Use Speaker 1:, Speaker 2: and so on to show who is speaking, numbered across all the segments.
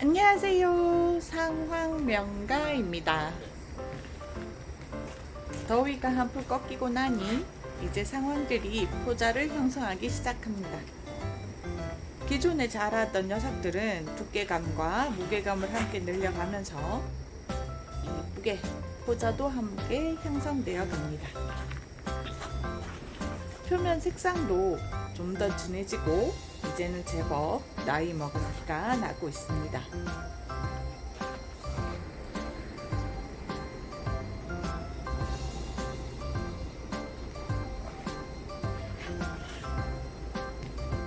Speaker 1: 안녕하세요. 상황명가입니다. 더위가 한풀 꺾이고 나니 이제 상황들이 포자를 형성하기 시작합니다. 기존에 자라던 녀석들은 두께감과 무게감을 함께 늘려가면서 이쁘게 포자도 함께 형성되어 갑니다. 표면 색상도 좀 더 진해지고 이제는 제법 나이 먹은 티가 나고 있습니다.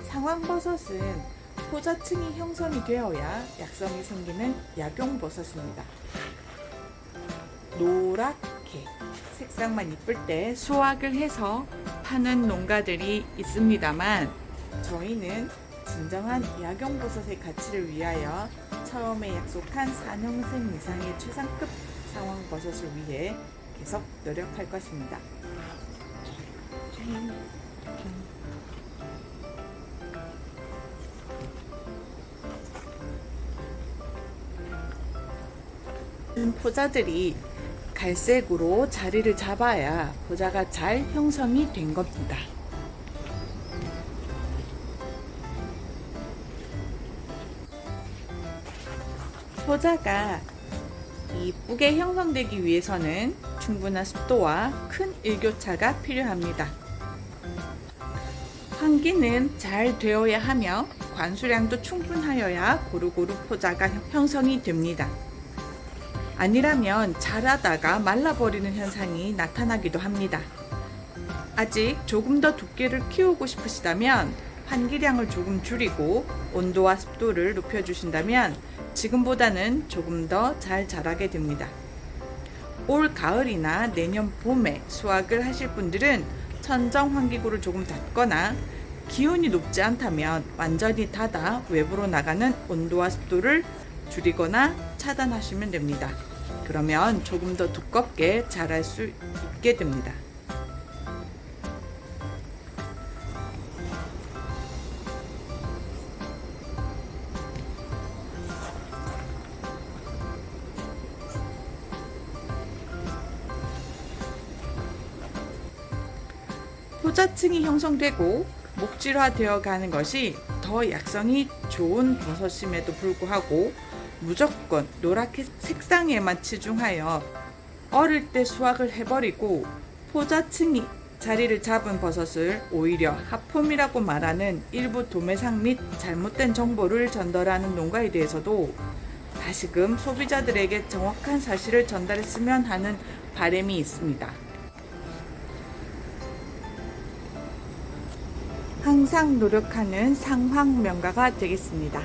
Speaker 1: 상황버섯은 포자층이 형성이 되어야 약성이 생기는 약용버섯입니다. 노랗게 색상만 이쁠 때 수확을 해서 파는 농가들이 있습니다만 저희는 진정한 약용버섯의 가치를 위하여 처음에 약속한 4년생 이상의 최상급 상황버섯을 위해 계속 노력할 것입니다. 포자들이 갈색으로 자리를 잡아야 포자가 잘 형성이 된 겁니다. 포자가 이쁘게 형성되기 위해서는 충분한 습도와 큰 일교차가 필요합니다. 환기는 잘 되어야 하며 관수량도 충분하여야 고루고루 포자가 형성이 됩니다. 아니라면 자라다가 말라버리는 현상이 나타나기도 합니다. 아직 조금 더 두께를 키우고 싶으시다면 환기량을 조금 줄이고 온도와 습도를 높여주신다면 지금보다는 조금 더 잘 자라게 됩니다. 올 가을이나 내년 봄에 수확을 하실 분들은 천정 환기구를 조금 닫거나 기온이 높지 않다면 완전히 닫아 외부로 나가는 온도와 습도를 줄이거나 차단하시면 됩니다. 그러면 조금 더 두껍게 자랄 수 있게 됩니다. 포자층이 형성되고 목질화되어 가는 것이 더 약성이 좋은 버섯임에도 불구하고 무조건 노랗게 색상에만 치중하여 어릴 때 수확을 해버리고 포자층이 자리를 잡은 버섯을 오히려 하품이라고 말하는 일부 도매상 및 잘못된 정보를 전달하는 농가에 대해서도 다시금 소비자들에게 정확한 사실을 전달했으면 하는 바람이 있습니다. 항상 노력하는 상황 명가가 되겠습니다.